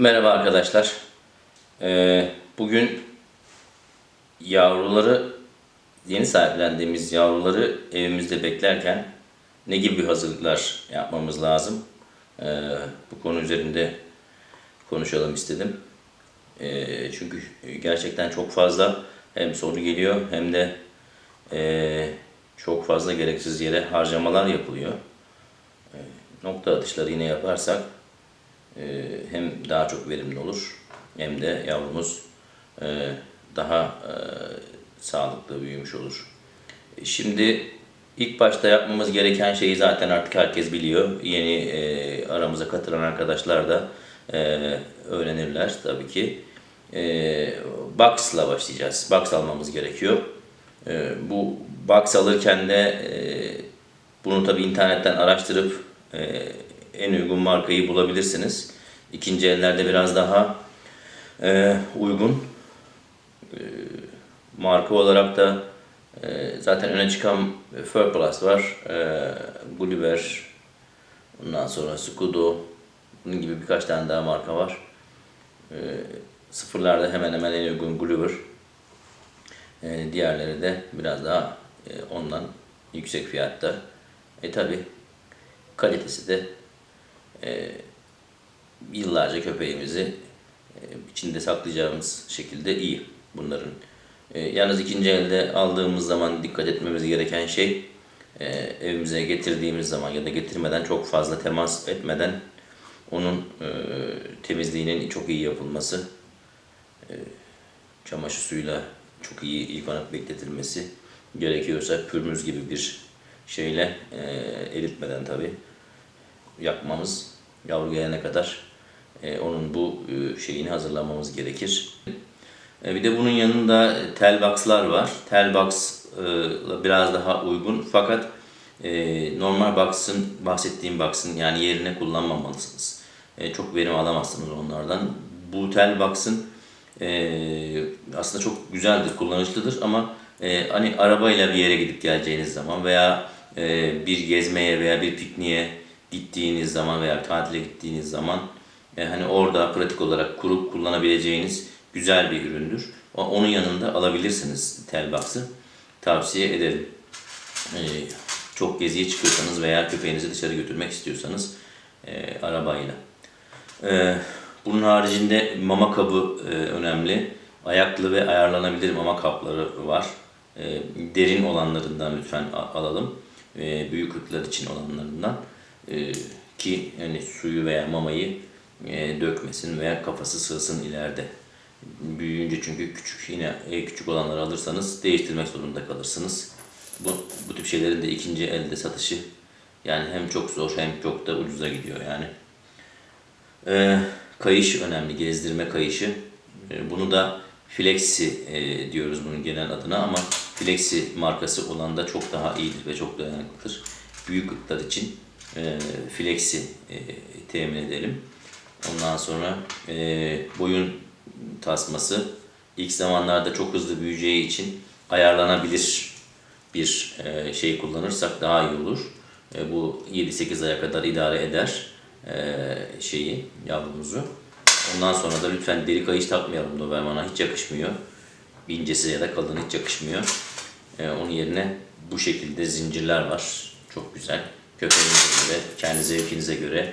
Merhaba arkadaşlar. Ee, bugün yavruları, yeni sahiplendiğimiz yavruları evimizde beklerken ne gibi hazırlıklar yapmamız lazım? Ee, bu konu üzerinde konuşalım istedim. Ee, çünkü gerçekten çok fazla hem soru geliyor hem de ee, çok fazla gereksiz yere harcamalar yapılıyor. Ee, nokta atışları yine yaparsak hem daha çok verimli olur hem de yavrumuz e, daha e, sağlıklı büyümüş olur. E, Şimdi ilk başta yapmamız gereken şeyi zaten artık herkes biliyor. Yeni aramıza katılan arkadaşlar da öğrenirler tabii ki. Box'la başlayacağız. Box almamız gerekiyor. Bu box alırken de bunu tabii internetten araştırıp en uygun markayı bulabilirsiniz. İkinci ellerde biraz daha e, uygun. E, marka olarak da e, zaten öne çıkan Fur Plus var. E, Gulliver, ondan sonra Scudo, bunun gibi birkaç tane daha marka var. E, sıfırlarda hemen hemen en uygun Gulliver. E, diğerleri de biraz daha e, ondan yüksek fiyatta. E tabi kalitesi de e, yıllarca köpeğimizi e, içinde saklayacağımız şekilde iyi bunların. E, yalnız ikinci elde aldığımız zaman dikkat etmemiz gereken şey e, evimize getirdiğimiz zaman ya da getirmeden çok fazla temas etmeden onun e, temizliğinin çok iyi yapılması, çamaşır suyuyla çok iyi yıkanıp bekletilmesi gerekiyorsa pürmüz gibi bir şeyle eritmeden tabi yapmamız yavru gelene kadar e, onun bu e, şeyini hazırlamamız gerekir. E, bir de bunun yanında tel box'lar var. Tel box e, biraz daha uygun fakat e, normal box'ın bahsettiğim box'ın yani yerine kullanmamalısınız. E, çok verim alamazsınız onlardan. Bu tel box'ın e, aslında çok güzeldir, kullanışlıdır ama e, hani arabayla bir yere gidip geleceğiniz zaman veya e, bir gezmeye veya bir pikniğe gittiğiniz zaman veya tatile gittiğiniz zaman e, hani orada pratik olarak kurup kullanabileceğiniz güzel bir üründür. Onun yanında alabilirsiniz Telbox'ı. Tavsiye ederim. E, çok geziye çıkıyorsanız veya köpeğinizi dışarı götürmek istiyorsanız e, arabayla. E, bunun haricinde mama kabı e, önemli. Ayaklı ve ayarlanabilir mama kapları var. E, derin olanlarından lütfen alalım. E, büyük ırklar için olanlarından. E, ki yani suyu veya mamayı e, dökmesin veya kafası sığsın ileride. Büyüyünce çünkü küçük yine e, küçük olanları alırsanız değiştirmek zorunda kalırsınız. Bu, bu tip şeylerin de ikinci elde satışı yani hem çok zor hem çok da ucuza gidiyor yani. Ee, kayış önemli, gezdirme kayışı. Ee, bunu da Flexi e, diyoruz bunun genel adına ama Flexi markası olan da çok daha iyidir ve çok dayanıklıdır. Büyük ırklar için e, Flexi e, temin edelim. Ondan sonra e, boyun tasması ilk zamanlarda çok hızlı büyüyeceği için ayarlanabilir bir e, şey kullanırsak daha iyi olur. E, bu 7-8 aya kadar idare eder e, şeyi yavrumuzu. Ondan sonra da lütfen deri kayış takmayalım Doberman'a hiç yakışmıyor. İncesi ya da kalını hiç yakışmıyor. E, onun yerine bu şekilde zincirler var. Çok güzel. Köpeğinize göre, kendi zevkinize göre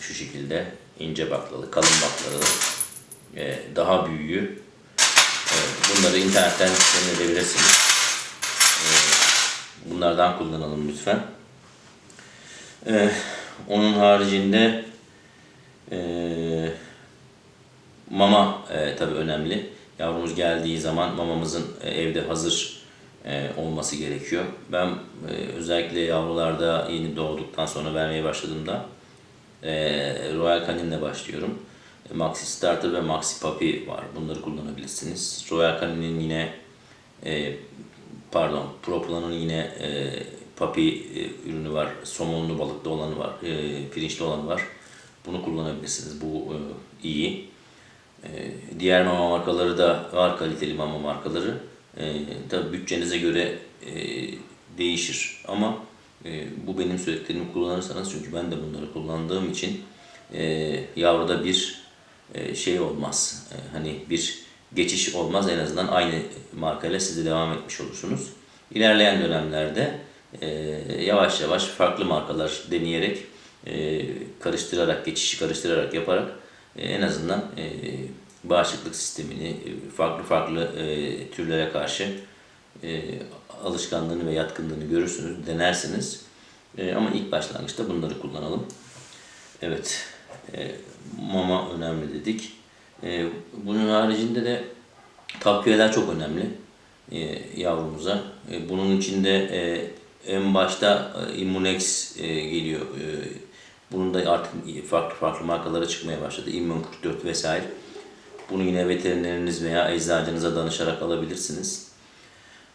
şu şekilde ince baklalı, kalın baklalı, e, daha büyüğü. E, bunları internetten temin edebilirsiniz. E, bunlardan kullanalım lütfen. E, onun haricinde e, mama e, tabii önemli. Yavrumuz geldiği zaman mamamızın e, evde hazır olması gerekiyor. Ben e, özellikle yavrularda yeni doğduktan sonra vermeye başladığımda e, Royal Canin'le başlıyorum. E, Maxi Starter ve Maxi Puppy var. Bunları kullanabilirsiniz. Royal Canin'in yine e, pardon Proplan'ın yine e, e, ürünü var. Somonlu balıklı olanı var. E, pirinçli olanı var. Bunu kullanabilirsiniz. Bu e, iyi. E, diğer mama markaları da var kaliteli mama markaları. E, tabii bütçenize göre e, değişir ama e, bu benim söylediklerimi kullanırsanız çünkü ben de bunları kullandığım için e, yavruda bir e, şey olmaz. E, hani bir geçiş olmaz. En azından aynı markayla siz de devam etmiş olursunuz. İlerleyen dönemlerde e, yavaş yavaş farklı markalar deneyerek, e, karıştırarak, geçişi karıştırarak yaparak e, en azından e, bağışıklık sistemini e, farklı farklı e, türlere karşı e, alışkanlığını ve yatkınlığını görürsünüz, denersiniz. Ama ilk başlangıçta bunları kullanalım. Evet, mama önemli dedik. Bunun haricinde de takviyeler çok önemli e, yavrumuza. Bunun içinde e, en başta Immunex geliyor. Bunun da artık farklı farklı markalara çıkmaya başladı. Immun 44 vesaire. Bunu yine veterineriniz veya eczacınıza danışarak alabilirsiniz.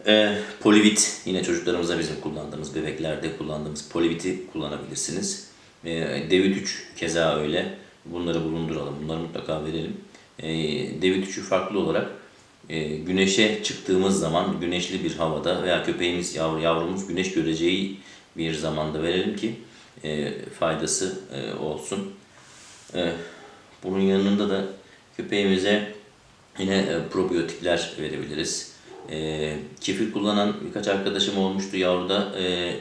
E, polivit yine çocuklarımıza bizim kullandığımız bebeklerde kullandığımız poliviti kullanabilirsiniz. E, Devit 3 keza öyle. Bunları bulunduralım. Bunları mutlaka verelim. E, Devit 3'ü farklı olarak e, güneşe çıktığımız zaman güneşli bir havada veya köpeğimiz yavru, yavrumuz güneş göreceği bir zamanda verelim ki e, faydası e, olsun. E, bunun yanında da köpeğimize yine e, probiyotikler verebiliriz. E, kefir kullanan birkaç arkadaşım olmuştu yavruda. E,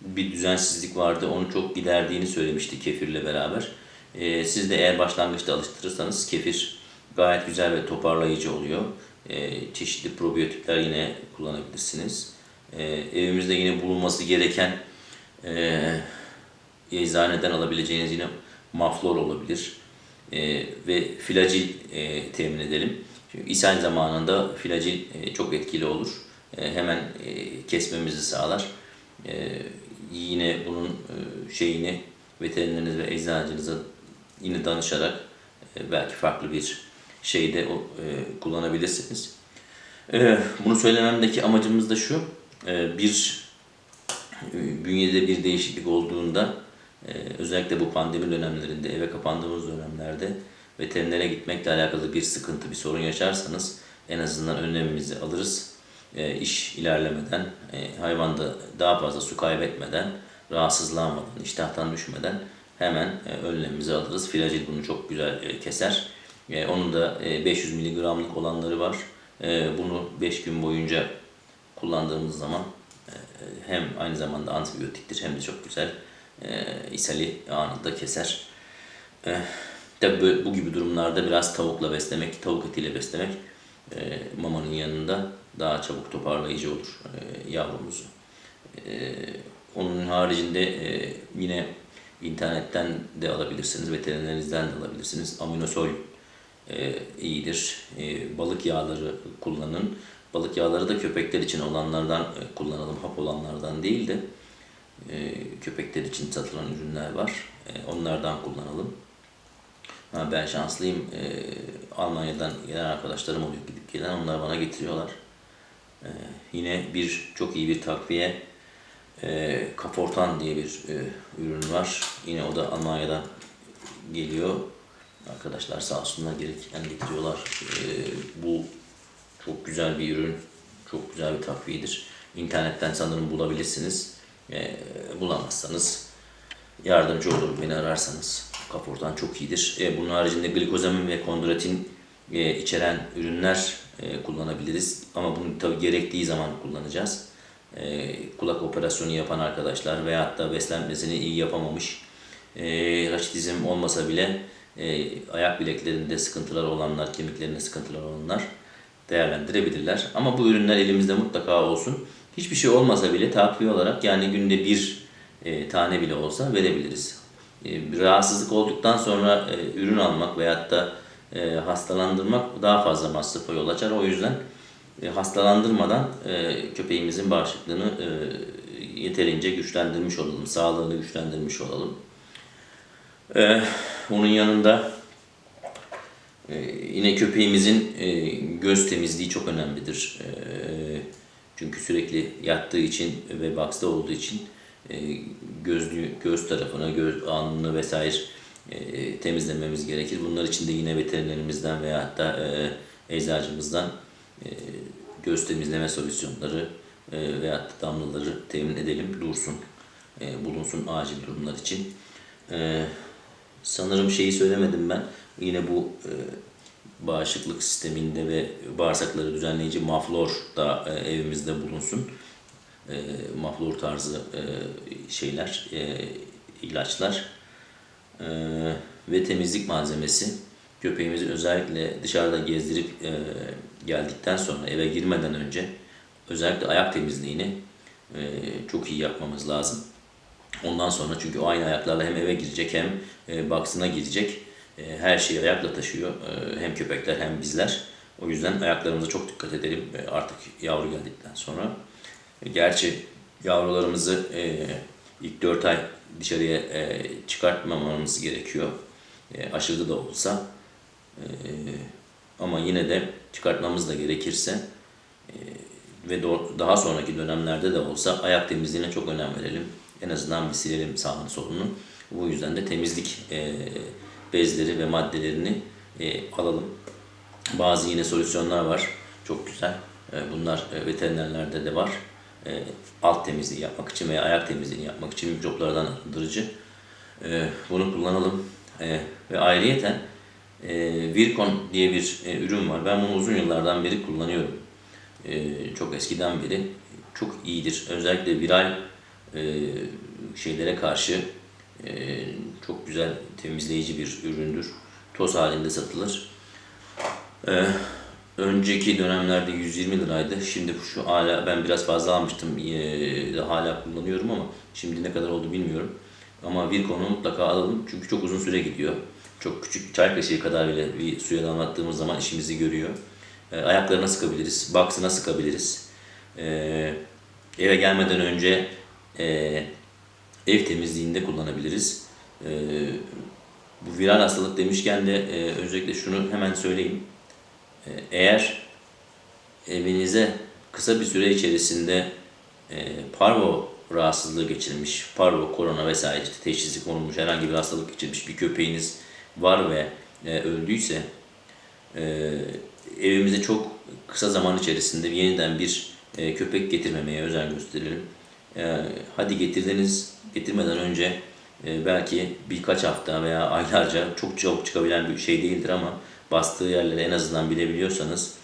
bir düzensizlik vardı. Onu çok giderdiğini söylemişti kefirle beraber. E, siz de eğer başlangıçta alıştırırsanız kefir gayet güzel ve toparlayıcı oluyor. E, çeşitli probiyotikler yine kullanabilirsiniz. E, evimizde yine bulunması gereken e, eczaneden alabileceğiniz yine maflor olabilir. E, ve filacil e, temin edelim. Çünkü ishal zamanında filacil e, çok etkili olur. E, hemen e, kesmemizi sağlar. E, yine bunun e, şeyini veterineriniz ve eczacınıza yine danışarak e, belki farklı bir şeyde e, kullanabilirsiniz. E, bunu söylememdeki amacımız da şu. E, bir e, bünyede bir değişiklik olduğunda özellikle bu pandemi dönemlerinde eve kapandığımız dönemlerde veterinere gitmekle alakalı bir sıkıntı, bir sorun yaşarsanız en azından önlemimizi alırız. E, iş ilerlemeden, e, hayvanda daha fazla su kaybetmeden, rahatsızlanmadan, iştahtan düşmeden hemen e, önlemimizi alırız. Filacil bunu çok güzel e, keser. E, onun da e, 500 miligramlık olanları var. E, bunu 5 gün boyunca kullandığımız zaman e, hem aynı zamanda antibiyotiktir hem de çok güzel e, ishali anında keser. E, tabii böyle- bu gibi durumlarda biraz tavukla beslemek, tavuk etiyle beslemek e, mamanın yanında daha çabuk toparlayıcı olur e, yavrumuzu. E, onun haricinde yine internetten de alabilirsiniz, veterinerinizden de alabilirsiniz. Aminosol e, iyidir. Balık yağları kullanın. Balık yağları da köpekler için olanlardan kullanalım, hap olanlardan değil de e, köpekler için satılan ürünler var. E, onlardan kullanalım. Ha, ben şanslıyım. E, Almanya'dan gelen arkadaşlarım oluyor gidip gelen. Onlar bana getiriyorlar. E, yine bir çok iyi bir takviye e, Kafortan diye bir e, ürün var. Yine o da Almanya'dan geliyor. Arkadaşlar sağ olsunlar gereken getiriyorlar. E, bu çok güzel bir ürün. Çok güzel bir takviyedir. İnternetten sanırım bulabilirsiniz. E, bulamazsanız yardımcı olurum beni ararsanız. Kaportan çok iyidir. E, bunun haricinde glikozamin ve kondroitin e, içeren ürünler e, kullanabiliriz. Ama bunu tabii gerektiği zaman kullanacağız. E, kulak operasyonu yapan arkadaşlar veyahut da beslenmesini iyi yapamamış, e, raşitizm olmasa bile e, ayak bileklerinde sıkıntılar olanlar, kemiklerinde sıkıntılar olanlar değerlendirebilirler. Ama bu ürünler elimizde mutlaka olsun. Hiçbir şey olmasa bile takviye olarak yani günde bir e, tane bile olsa verebiliriz. E, bir rahatsızlık olduktan sonra e, ürün almak veyahut da e, hastalandırmak daha fazla masrafa yol açar. O yüzden e, hastalandırmadan e, köpeğimizin bağışıklığını e, yeterince güçlendirmiş olalım, sağlığını güçlendirmiş olalım. E, onun yanında e, yine köpeğimizin e, göz temizliği çok önemlidir. E, çünkü sürekli yattığı için ve box'ta olduğu için e, gözlü göz tarafını, göz alnını vesaire e, temizlememiz gerekir. Bunlar için de yine veterinerimizden veya da e, eczacımızdan e, göz temizleme solüsyonları e, veya da damlaları temin edelim, dursun, e, bulunsun acil durumlar için. Sanırım şeyi söylemedim ben. Yine bu bağışıklık sisteminde ve bağırsakları düzenleyici maflor da e, evimizde bulunsun. E, maflor tarzı e, şeyler, e, ilaçlar e, ve temizlik malzemesi. Köpeğimizi özellikle dışarıda gezdirip e, geldikten sonra eve girmeden önce özellikle ayak temizliğini e, çok iyi yapmamız lazım. Ondan sonra çünkü aynı ayaklarla hem eve girecek hem e, baksına girecek. E, her şeyi ayakla taşıyor. E, hem köpekler hem bizler. O yüzden ayaklarımıza çok dikkat edelim e, artık yavru geldikten sonra. Gerçi yavrularımızı ilk 4 ay dışarıya çıkartmamamız gerekiyor. E, aşırı da olsa. Ama yine de çıkartmamız da gerekirse ve daha sonraki dönemlerde de olsa ayak temizliğine çok önem verelim. En azından bir silelim sağını solunu. Bu yüzden de temizlik e, bezleri ve maddelerini e, alalım. Bazı yine solüsyonlar var. Çok güzel. E, bunlar e, veterinerlerde de var. E, alt temizliği yapmak için veya ayak temizliğini yapmak için mikroplardan arındırıcı. E, bunu kullanalım. E, ve ayrıyeten e, Virkon diye bir e, ürün var. Ben bunu uzun yıllardan beri kullanıyorum. E, çok eskiden beri çok iyidir. Özellikle viral e, şeylere karşı çok güzel temizleyici bir üründür. Toz halinde satılır. E, önceki dönemlerde 120 liraydı. Şimdi şu hala ben biraz fazla almıştım. E, hala kullanıyorum ama şimdi ne kadar oldu bilmiyorum. Ama Virkon'u mutlaka alalım çünkü çok uzun süre gidiyor. Çok küçük çay kaşığı kadar bile bir suya damlattığımız zaman işimizi görüyor. Ayaklarına sıkabiliriz, baksına sıkabiliriz. Eve gelmeden önce ev temizliğinde kullanabiliriz. E, bu viral hastalık demişken de e, öncelikle şunu hemen söyleyeyim. E, eğer evinize kısa bir süre içerisinde e, parvo rahatsızlığı geçirmiş, parvo, korona vesaire işte teşhisi konulmuş herhangi bir hastalık geçirmiş bir köpeğiniz var ve e, öldüyse e, evimize çok kısa zaman içerisinde yeniden bir köpek getirmemeye özen gösterelim. E, hadi getirdiniz, getirmeden önce e, belki birkaç hafta veya aylarca çok çabuk çıkabilen bir şey değildir ama bastığı yerleri en azından bilebiliyorsanız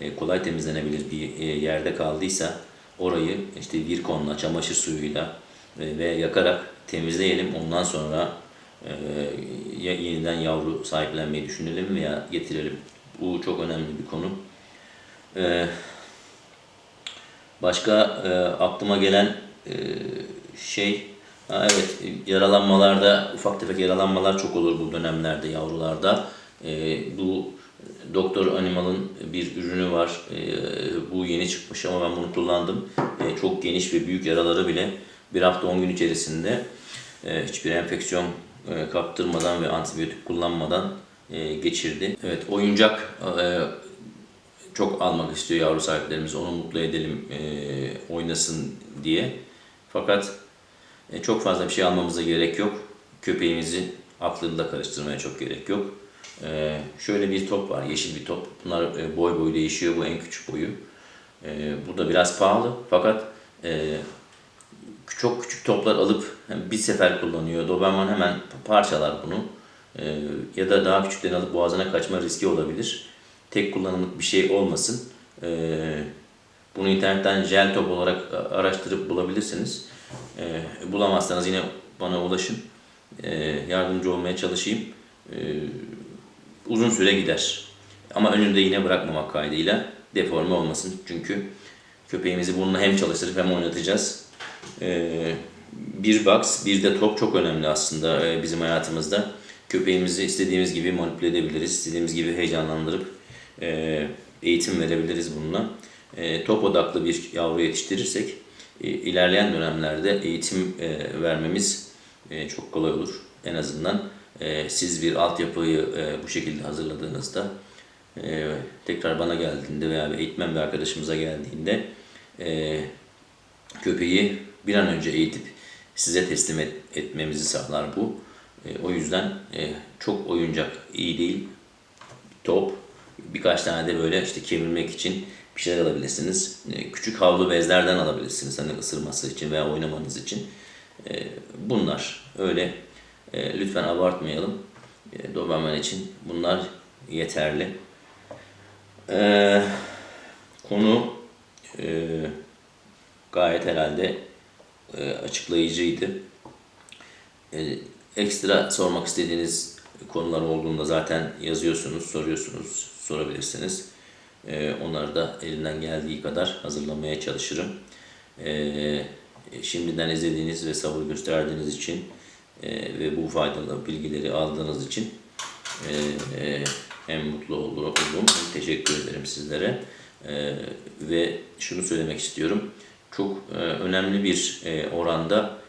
e, kolay temizlenebilir bir e, yerde kaldıysa orayı işte virkonla, çamaşır suyuyla e, ve yakarak temizleyelim. Ondan sonra e, yeniden yavru sahiplenmeyi düşünelim veya getirelim. Bu çok önemli bir konu. E, Başka e, aklıma gelen e, şey, ha, evet yaralanmalarda, ufak tefek yaralanmalar çok olur bu dönemlerde yavrularda. E, bu Doktor Animal'ın bir ürünü var. E, bu yeni çıkmış ama ben bunu kullandım. E, çok geniş ve büyük yaraları bile bir hafta 10 gün içerisinde e, hiçbir enfeksiyon e, kaptırmadan ve antibiyotik kullanmadan e, geçirdi. Evet oyuncak e, çok almak istiyor yavru sahiplerimiz. Onu mutlu edelim, e, oynasın diye. Fakat e, çok fazla bir şey almamıza gerek yok. Köpeğimizi aklında karıştırmaya çok gerek yok. E, şöyle bir top var, yeşil bir top. Bunlar e, boy boy değişiyor. Bu en küçük boyu. E, bu da biraz pahalı. Fakat e, çok küçük toplar alıp bir sefer kullanıyor. Doberman hemen parçalar bunu. E, ya da daha küçüklerini alıp boğazına kaçma riski olabilir. Tek kullanımlık bir şey olmasın. E, bunu internetten jel top olarak araştırıp bulabilirsiniz. E, bulamazsanız yine bana ulaşın. E, yardımcı olmaya çalışayım. E, uzun süre gider. Ama önünde yine bırakmamak kaydıyla deforme olmasın. Çünkü köpeğimizi bununla hem çalıştırıp hem oynatacağız. Ee, bir box, bir de top çok önemli aslında e, bizim hayatımızda. Köpeğimizi istediğimiz gibi manipüle edebiliriz, istediğimiz gibi heyecanlandırıp e, eğitim verebiliriz bununla. E, top odaklı bir yavru yetiştirirsek e, ilerleyen dönemlerde eğitim e, vermemiz çok kolay olur. En azından siz bir altyapıyı e, bu şekilde hazırladığınızda tekrar bana geldiğinde veya eğitmen bir arkadaşımıza geldiğinde köpeği bir an önce eğitip size teslim et- etmemizi sağlar bu. O yüzden çok oyuncak iyi değil. Top, birkaç tane de böyle işte kemirmek için bir şeyler alabilirsiniz. E, küçük havlu bezlerden alabilirsiniz hani ısırması için veya oynamanız için. E, bunlar öyle E, lütfen abartmayalım. Doberman için bunlar yeterli. Konu gayet herhalde açıklayıcıydı. Ekstra sormak istediğiniz konular olduğunda zaten yazıyorsunuz, soruyorsunuz, sorabilirsiniz. E, onları da elimden geldiği kadar hazırlamaya çalışırım. E, şimdiden izlediğiniz ve sabır gösterdiğiniz için e, ve bu faydalı bilgileri aldığınız için e, e, hem mutlu oldum teşekkür ederim sizlere. E, ve şunu söylemek istiyorum. Çok e, önemli bir oranda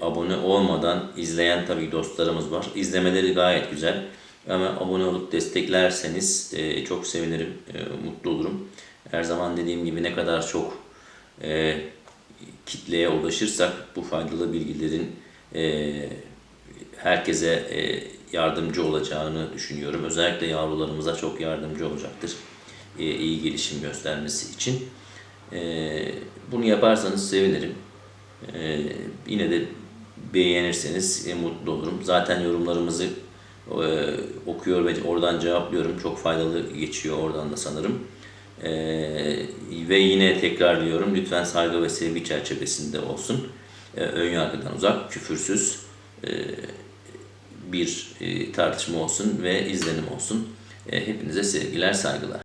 abone olmadan izleyen tabii dostlarımız var. İzlemeleri gayet güzel. Ama abone olup desteklerseniz e, çok sevinirim, e, mutlu olurum. Her zaman dediğim gibi ne kadar çok e, kitleye ulaşırsak bu faydalı bilgilerin herkese yardımcı olacağını düşünüyorum. Özellikle yavrularımıza çok yardımcı olacaktır. E, iyi gelişim göstermesi için. Bunu yaparsanız sevinirim. Yine de beğenirseniz mutlu olurum. Zaten yorumlarımızı e, okuyor ve oradan cevaplıyorum. Çok faydalı geçiyor oradan da sanırım. E, ve yine tekrarlıyorum. Lütfen saygı ve sevgi çerçevesinde olsun. E, ön yargıdan uzak, küfürsüz e, bir e, tartışma olsun ve izlenim olsun. E, hepinize sevgiler, saygılar.